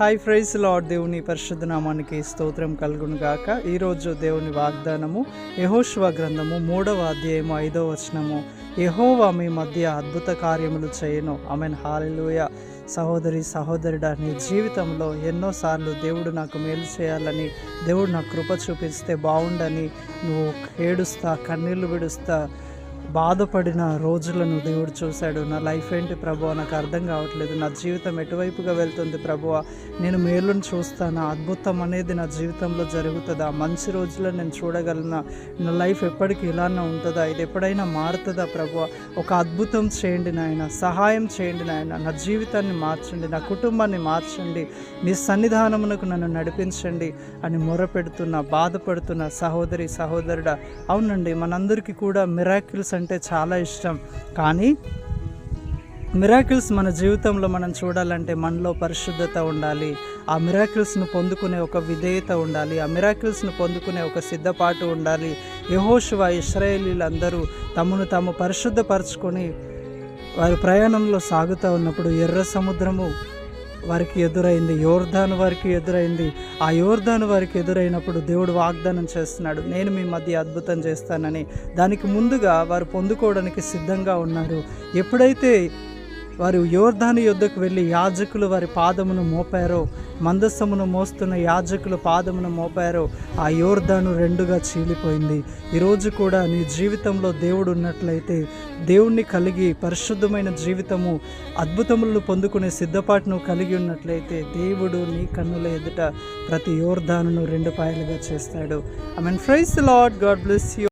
Hi prize lord దేవుని పరిశుద్ధనామానికి స్తోత్రం కలుగును గాక ఈరోజు దేవుని వాగ్దానము యహోశివ గ్రంథము మూడవ అధ్యాయము ఐదవ వచనము. యహోవా మీ మధ్య అద్భుత కార్యములు చేయను. ఆమెన్ హాలిలోయ సహోదరి సహోదరుడా నీ జీవితంలో ఎన్నోసార్లు దేవుడు నాకు మేలు చేయాలని దేవుడు నాకు కృప చూపిస్తే బాగుండని నువ్వు ఏడుస్తా కన్నీళ్ళు విడుస్తా బాధపడిన రోజులను దేవుడు చూశాడు. నా లైఫ్ ఏంటి ప్రభు? నాకు అర్థం కావట్లేదు. నా జీవితం ఎటువైపుగా వెళ్తుంది ప్రభు? నేను మేలును చూస్తాను? అద్భుతం అనేది నా జీవితంలో జరుగుతుందా? మంచి రోజుల్లో నేను చూడగలనా? నా లైఫ్ ఎప్పటికీ ఇలానే ఉంటుందా? ఇది ఎప్పుడైనా మారుతుందా ప్రభు? ఒక అద్భుతం చేయండి నాయన. సహాయం చేయండి నాయన. నా జీవితాన్ని మార్చండి. నా కుటుంబాన్ని మార్చండి. నీ సన్నిధానమునకు నన్ను నడిపించండి అని మొరపెడుతున్న బాధపడుతున్న సహోదరి సహోదరుడా అవునండి. మనందరికీ కూడా మిరాకిల్స్ అంటే చాలా ఇష్టం. కానీ మిరాకిల్స్ మన జీవితంలో మనం చూడాలంటే మనలో పరిశుద్ధత ఉండాలి. ఆ మిరాకిల్స్ను పొందుకునే ఒక విధేయత ఉండాలి. ఆ మిరాకిల్స్ను పొందుకునే ఒక సిద్ధపాటు ఉండాలి. యహోశివ ఇస్రాయేలీలందరూ తమను తాము పరిశుద్ధపరచుకొని వారి ప్రయాణంలో సాగుతూ ఉన్నప్పుడు ఎర్ర సముద్రము వారికి ఎదురైంది యోర్ధాను వారికి ఎదురైంది. ఆ యోర్ధాను వారికి ఎదురైనప్పుడు దేవుడు వాగ్దానం చేస్తున్నాడు నేను మీ మధ్య అద్భుతం చేస్తానని. దానికి ముందుగా వారు పొందుకోవడానికి సిద్ధంగా ఉన్నారు. ఎప్పుడైతే వారు యోర్ధాను యుద్ధకు వెళ్ళి యాజకులు వారి పాదమును మోపారో మందస్సమును మోస్తున్న యాజకులు పాదమును మోపారో ఆ యోర్ధాను రెండుగా చీలిపోయింది. ఈరోజు కూడా నీ జీవితంలో దేవుడు ఉన్నట్లయితే దేవుణ్ణి కలిగి పరిశుద్ధమైన జీవితము అద్భుతములను పొందుకునే సిద్ధపాటును కలిగి ఉన్నట్లయితే దేవుడు నీ కన్నుల ఎదుట ప్రతి యోర్ధాను రెండు పాయలుగా చేస్తాడు. I mean praise Lord God bless you